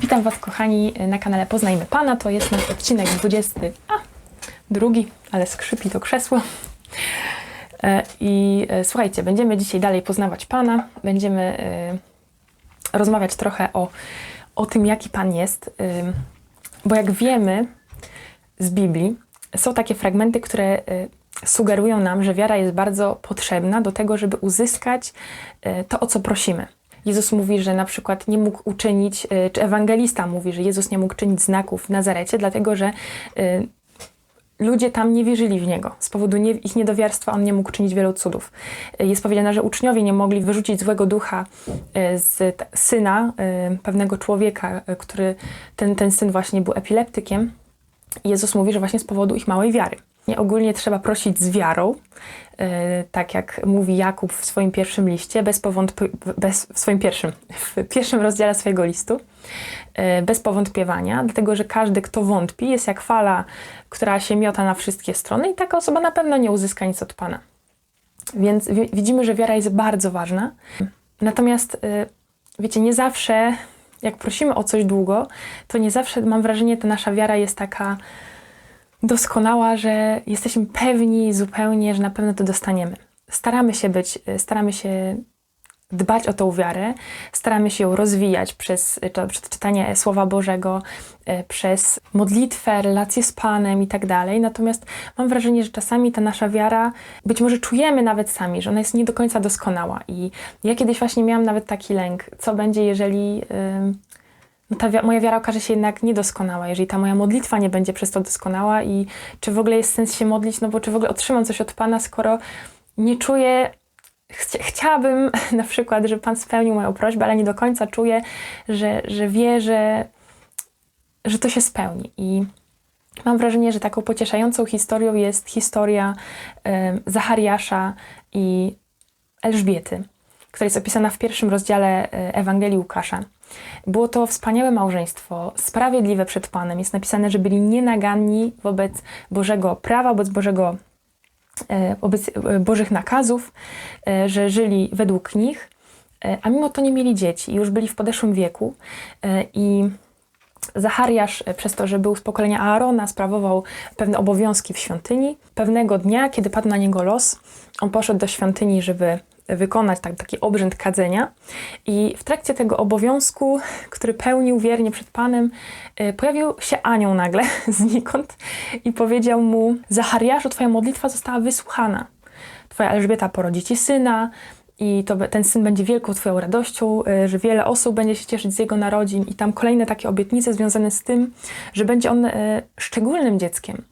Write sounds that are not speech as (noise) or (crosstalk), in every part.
Witam Was, kochani, na kanale Poznajmy Pana. To jest nasz odcinek 20, a drugi, ale skrzypi to krzesło. E, I e, słuchajcie, będziemy dzisiaj dalej poznawać Pana. Będziemy e, rozmawiać trochę o, o tym, jaki Pan jest. Bo jak wiemy z Biblii, są takie fragmenty, które sugerują nam, że wiara jest bardzo potrzebna do tego, żeby uzyskać to, o co prosimy. Jezus mówi, że na przykład nie mógł uczynić, e, czy ewangelista mówi, że Jezus nie mógł czynić znaków w Nazarecie, dlatego że e, ludzie tam nie wierzyli w Niego. Z powodu ich niedowiarstwa On nie mógł czynić wielu cudów. E, Jest powiedziane, że uczniowie nie mogli wyrzucić złego ducha z syna pewnego człowieka, który, ten, ten syn właśnie był epileptykiem. Jezus mówi, że właśnie z powodu ich małej wiary. Nie, ogólnie trzeba prosić z wiarą, e, tak jak mówi Jakub w swoim pierwszym liście, bez powątp- bez, w swoim pierwszym, w pierwszym rozdziale swojego listu, e, bez powątpiewania, dlatego że każdy, kto wątpi, jest jak fala, która się miota na wszystkie strony i taka osoba na pewno nie uzyska nic od Pana. Więc wi- widzimy, że wiara jest bardzo ważna. Natomiast, y, wiecie, nie zawsze, jak prosimy o coś długo, to nie zawsze, mam wrażenie, ta nasza wiara jest taka doskonała, że jesteśmy pewni zupełnie, że na pewno to dostaniemy. Staramy się być, staramy się dbać o tą wiarę, staramy się ją rozwijać przez, przez czytanie Słowa Bożego, y, przez modlitwę, relacje z Panem i tak dalej. Natomiast mam wrażenie, że czasami ta nasza wiara, być może czujemy nawet sami, że ona jest nie do końca doskonała. I ja kiedyś właśnie miałam nawet taki lęk, co będzie, jeżeli ym, no ta moja wiara okaże się jednak niedoskonała, jeżeli ta moja modlitwa nie będzie przez to doskonała i czy w ogóle jest sens się modlić, no bo czy w ogóle otrzymam coś od Pana, skoro nie czuję Chcia, chciałabym (laughs) na przykład, żeby Pan spełnił moją prośbę, ale nie do końca czuję, że, że wie, że, że to się spełni. I mam wrażenie, że taką pocieszającą historią jest historia em, Zachariasza i Elżbiety, która jest opisana w pierwszym rozdziale e, Ewangelii Łukasza. Było to wspaniałe małżeństwo, sprawiedliwe przed Panem. Jest napisane, że byli nienaganni wobec Bożego prawa, wobec Bożego e, wobec e, Bożych nakazów, e, że żyli według nich, a mimo to nie mieli dzieci już byli w podeszłym wieku i Zachariasz, przez to, że był z pokolenia Aarona, sprawował pewne obowiązki w świątyni. Pewnego dnia, kiedy padł na niego los, on poszedł do świątyni, żeby wykonać tak, taki obrzęd kadzenia. I w trakcie tego obowiązku, który pełnił wiernie przed Panem, e, pojawił się anioł nagle (laughs) znikąd i powiedział mu: Zachariaszu, twoja modlitwa została wysłuchana. Twoja Elżbieta porodzi ci syna, i to, ten syn będzie wielką Twoją radością, y, że wiele osób będzie się cieszyć z jego narodzin, i tam kolejne takie obietnice związane z tym, że będzie on y, szczególnym dzieckiem.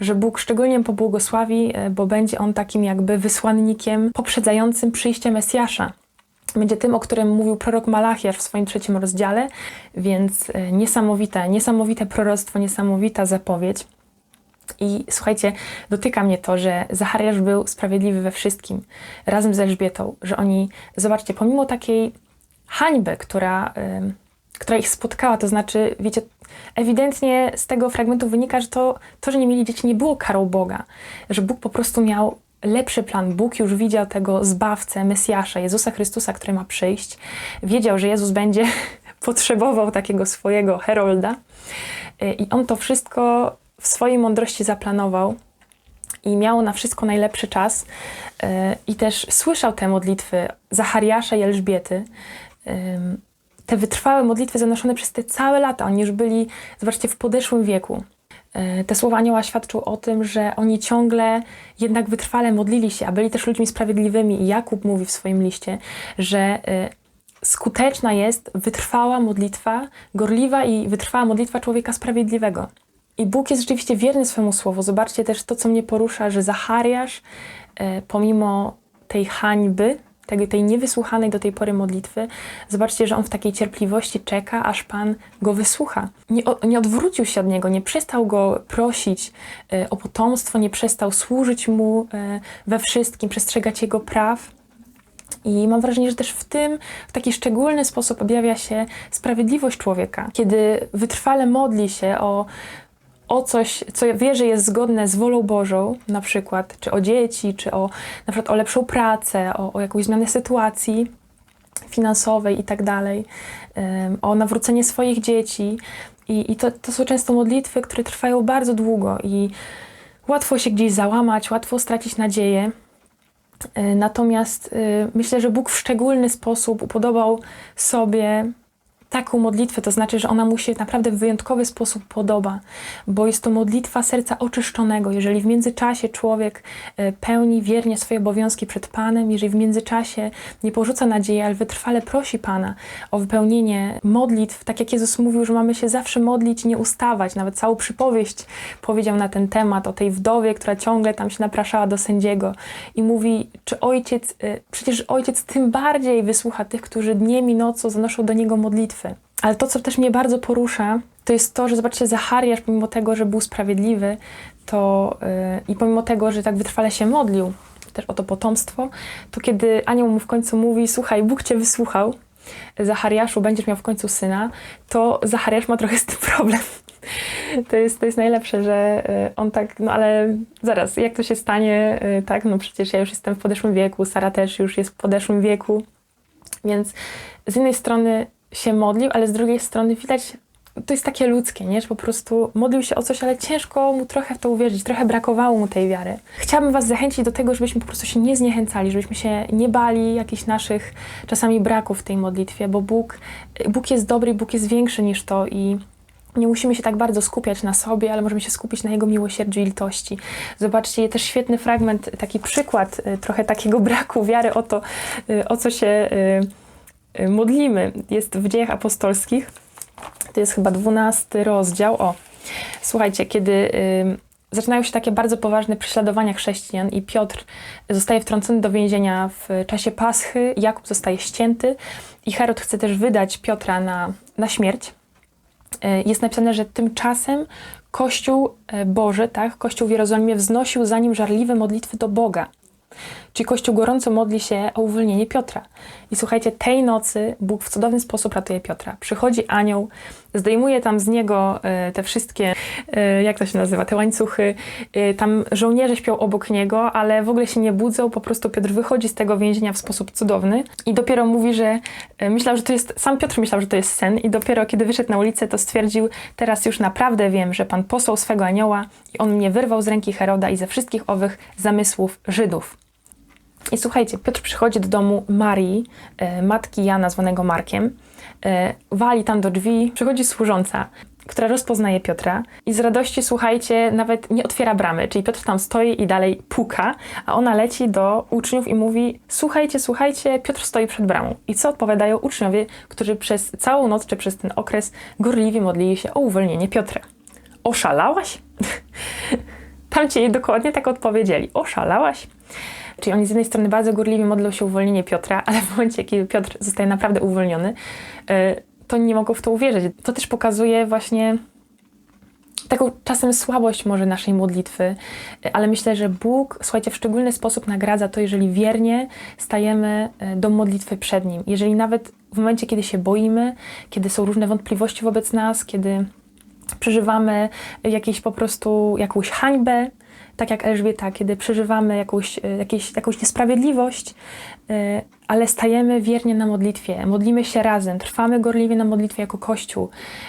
Że Bóg szczególnie pobłogosławi, y, bo będzie on takim jakby wysłannikiem poprzedzającym przyjście Mesjasza. Będzie tym, o którym mówił prorok Malachiasz w swoim trzecim rozdziale, więc y, niesamowite, niesamowite proroctwo, niesamowita zapowiedź. I słuchajcie, dotyka mnie to, że Zachariasz był sprawiedliwy we wszystkim, razem z Elżbietą, że oni, zobaczcie, pomimo takiej hańby, która, ym, która ich spotkała, to znaczy, wiecie, ewidentnie z tego fragmentu wynika, że to, to, że nie mieli dzieci, nie było karą Boga, że Bóg po prostu miał lepszy plan. Bóg już widział tego Zbawcę, Mesjasza, Jezusa Chrystusa, który ma przyjść. Wiedział, że Jezus będzie (laughs) potrzebował takiego swojego herolda. Y, I on to wszystko w swojej mądrości zaplanował i miał na wszystko najlepszy czas. Y, I też słyszał te modlitwy Zachariasza i Elżbiety. Te wytrwałe modlitwy zanoszone przez te całe lata. Oni już byli, zobaczcie, w podeszłym wieku. Y, Te słowa anioła świadczą o tym, że oni ciągle jednak wytrwale modlili się, a byli też ludźmi sprawiedliwymi. I Jakub mówi w swoim liście, że y, skuteczna jest wytrwała modlitwa, gorliwa i wytrwała modlitwa człowieka sprawiedliwego. I Bóg jest rzeczywiście wierny swemu słowu. Zobaczcie też to, co mnie porusza, że Zachariasz, e, pomimo tej hańby, tej, tej niewysłuchanej do tej pory modlitwy, zobaczcie, że on w takiej cierpliwości czeka, aż Pan go wysłucha. Nie, nie odwrócił się od niego, nie przestał go prosić e, o potomstwo, nie przestał służyć mu e, we wszystkim, przestrzegać jego praw. I mam wrażenie, że też w tym w taki szczególny sposób objawia się sprawiedliwość człowieka, kiedy wytrwale modli się o, o coś, co wie, że jest zgodne z wolą Bożą, na przykład, czy o dzieci, czy o, na przykład o lepszą pracę, o, o jakąś zmianę sytuacji. finansowej i tak dalej, o nawrócenie swoich dzieci. I, i to, to są często modlitwy, które trwają bardzo długo i łatwo się gdzieś załamać, łatwo stracić nadzieję. E, Natomiast e, myślę, że Bóg w szczególny sposób upodobał sobie taką modlitwę, to znaczy, że ona mu się naprawdę w wyjątkowy sposób podoba, bo jest to modlitwa serca oczyszczonego. Jeżeli w międzyczasie człowiek e, pełni wiernie swoje obowiązki przed Panem, jeżeli w międzyczasie nie porzuca nadziei, ale wytrwale prosi Pana o wypełnienie modlitw, tak jak Jezus mówił, że mamy się zawsze modlić nie ustawać. Nawet całą przypowieść powiedział na ten temat o tej wdowie, która ciągle tam się napraszała do sędziego i mówi, czy ojciec, e, przecież ojciec tym bardziej wysłucha tych, którzy dniem i nocą zanoszą do niego modlitwy. Ale to, co też mnie bardzo porusza, to jest to, że zobaczcie, Zachariasz, pomimo tego, że był sprawiedliwy, to yy, i pomimo tego, że tak wytrwale się modlił, też o to potomstwo, to kiedy anioł mu w końcu mówi, słuchaj, Bóg cię wysłuchał, Zachariaszu, będziesz miał w końcu syna, to Zachariasz ma trochę z tym problem. (laughs) To jest, to jest najlepsze, że y, on tak, no ale zaraz, jak to się stanie, y, tak, no przecież ja już jestem w podeszłym wieku, Sara też już jest w podeszłym wieku, więc z jednej strony się modlił, ale z drugiej strony widać, to jest takie ludzkie, nie? że po prostu modlił się o coś, ale ciężko mu trochę w to uwierzyć, trochę brakowało mu tej wiary. Chciałabym Was zachęcić do tego, żebyśmy po prostu się nie zniechęcali, żebyśmy się nie bali jakichś naszych czasami braków w tej modlitwie, bo Bóg, Bóg jest dobry, Bóg jest większy niż to i nie musimy się tak bardzo skupiać na sobie, ale możemy się skupić na Jego miłosierdziu i litości. Zobaczcie, też świetny fragment, taki przykład y, trochę takiego (laughs) braku wiary o to, y, o co się y, modlimy. Jest w dziejach apostolskich. To jest chyba dwunasty rozdział. O, słuchajcie, kiedy zaczynają się takie bardzo poważne prześladowania chrześcijan i Piotr zostaje wtrącony do więzienia w czasie Paschy, Jakub zostaje ścięty i Herod chce też wydać Piotra na, na śmierć. E, jest napisane, że tymczasem Kościół e, Boży, tak, Kościół w Jerozolimie wznosił za nim żarliwe modlitwy do Boga. Czyli Kościół gorąco modli się o uwolnienie Piotra. I słuchajcie, tej nocy Bóg w cudowny sposób ratuje Piotra. Przychodzi anioł, zdejmuje tam z niego e, te wszystkie, e, jak to się nazywa, te łańcuchy. E, tam żołnierze śpią obok niego, ale w ogóle się nie budzą. Po prostu Piotr wychodzi z tego więzienia w sposób cudowny i dopiero mówi, że myślał, że to jest, sam Piotr myślał, że to jest sen i dopiero kiedy wyszedł na ulicę, to stwierdził, teraz już naprawdę wiem, że Pan posłał swego anioła i on mnie wyrwał z ręki Heroda i ze wszystkich owych zamysłów Żydów. I słuchajcie, Piotr przychodzi do domu Marii, e, matki Jana zwanego Markiem, e, wali tam do drzwi, przychodzi służąca, która rozpoznaje Piotra i z radości, słuchajcie, nawet nie otwiera bramy, czyli Piotr tam stoi i dalej puka, a ona leci do uczniów i mówi, słuchajcie, słuchajcie, Piotr stoi przed bramą. I co odpowiadają uczniowie, którzy przez całą noc czy przez ten okres gorliwie modlili się o uwolnienie Piotra? Oszalałaś? (laughs) tam ci dokładnie tak odpowiedzieli. Oszalałaś? Czyli oni z jednej strony bardzo gorliwie modlą się o uwolnienie Piotra, ale w momencie, kiedy Piotr zostaje naprawdę uwolniony, y, to nie mogą w to uwierzyć. To też pokazuje właśnie taką czasem słabość może naszej modlitwy, y, ale myślę, że Bóg, słuchajcie, w szczególny sposób nagradza to, jeżeli wiernie stajemy y, do modlitwy przed Nim. Jeżeli nawet w momencie, kiedy się boimy, kiedy są różne wątpliwości wobec nas, kiedy przeżywamy jakieś po prostu jakąś hańbę, tak jak Elżbieta, kiedy przeżywamy jakąś, e, jakieś, jakąś niesprawiedliwość, e, ale stajemy wiernie na modlitwie, modlimy się razem, trwamy gorliwie na modlitwie jako Kościół.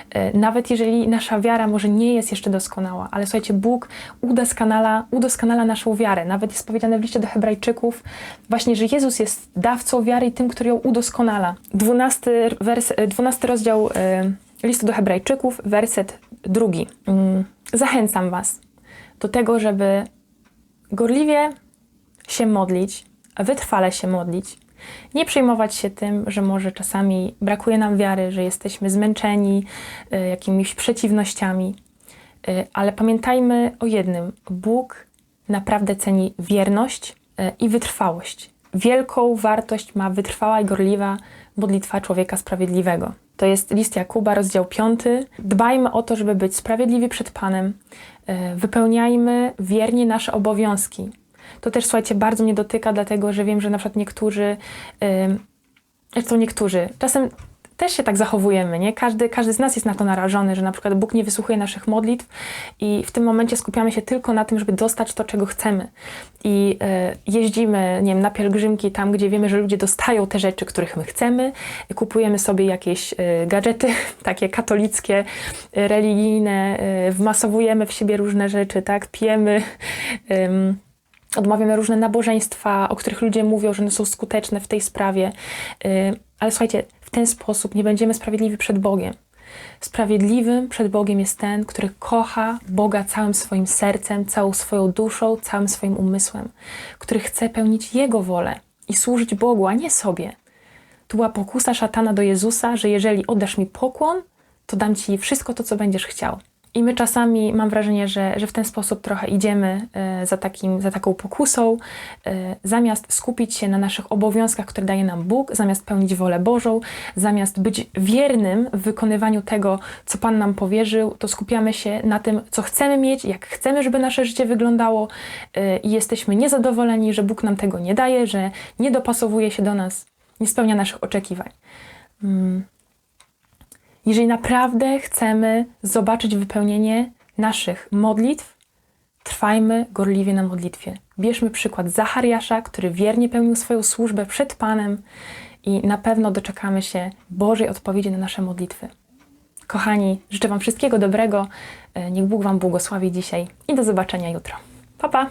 E, nawet jeżeli nasza wiara może nie jest jeszcze doskonała, ale słuchajcie, Bóg udoskonala, udoskonala naszą wiarę. Nawet jest powiedziane w liście do Hebrajczyków właśnie, że Jezus jest dawcą wiary i tym, który ją udoskonala. 12, wers, 12 rozdział listu do Hebrajczyków, werset drugi. Mm, zachęcam Was do tego, żeby gorliwie się modlić, wytrwale się modlić, nie przejmować się tym, że może czasami brakuje nam wiary, że jesteśmy zmęczeni y, jakimiś przeciwnościami, y, ale pamiętajmy o jednym: Bóg naprawdę ceni wierność y, i wytrwałość. Wielką wartość ma wytrwała i gorliwa modlitwa człowieka sprawiedliwego. To jest list Jakuba, rozdział 5. Dbajmy o to, żeby być sprawiedliwi przed Panem. E, wypełniajmy wiernie nasze obowiązki. To też, słuchajcie, bardzo mnie dotyka, dlatego że wiem, że na przykład niektórzy, zresztą niektórzy, czasem też się tak zachowujemy, nie? Każdy, każdy z nas jest na to narażony, że na przykład Bóg nie wysłuchuje naszych modlitw i w tym momencie skupiamy się tylko na tym, żeby dostać to, czego chcemy. I e, jeździmy, nie wiem, na pielgrzymki tam, gdzie wiemy, że ludzie dostają te rzeczy, których my chcemy, kupujemy sobie jakieś e, gadżety, (laughs) takie katolickie, religijne, e, wmasowujemy w siebie różne rzeczy, tak? Pijemy, em, odmawiamy różne nabożeństwa, o których ludzie mówią, że one są skuteczne w tej sprawie. Ale słuchajcie, ten sposób nie będziemy sprawiedliwi przed Bogiem. Sprawiedliwym przed Bogiem jest ten, który kocha Boga całym swoim sercem, całą swoją duszą, całym swoim umysłem, który chce pełnić Jego wolę i służyć Bogu, a nie sobie. Tu była pokusa szatana do Jezusa, że jeżeli oddasz mi pokłon, to dam ci wszystko to, co będziesz chciał. I my czasami mam wrażenie, że, że w ten sposób trochę idziemy e, za, takim, za taką pokusą, e, zamiast skupić się na naszych obowiązkach, które daje nam Bóg, zamiast pełnić wolę Bożą, zamiast być wiernym w wykonywaniu tego, co Pan nam powierzył, to skupiamy się na tym, co chcemy mieć, jak chcemy, żeby nasze życie wyglądało e, i jesteśmy niezadowoleni, że Bóg nam tego nie daje, że nie dopasowuje się do nas, nie spełnia naszych oczekiwań. Mm. Jeżeli naprawdę chcemy zobaczyć wypełnienie naszych modlitw, trwajmy gorliwie na modlitwie. Bierzmy przykład Zachariasza, który wiernie pełnił swoją służbę przed Panem i na pewno doczekamy się Bożej odpowiedzi na nasze modlitwy. Kochani, życzę Wam wszystkiego dobrego. E, Niech Bóg Wam błogosławi dzisiaj i do zobaczenia jutro. Pa, pa!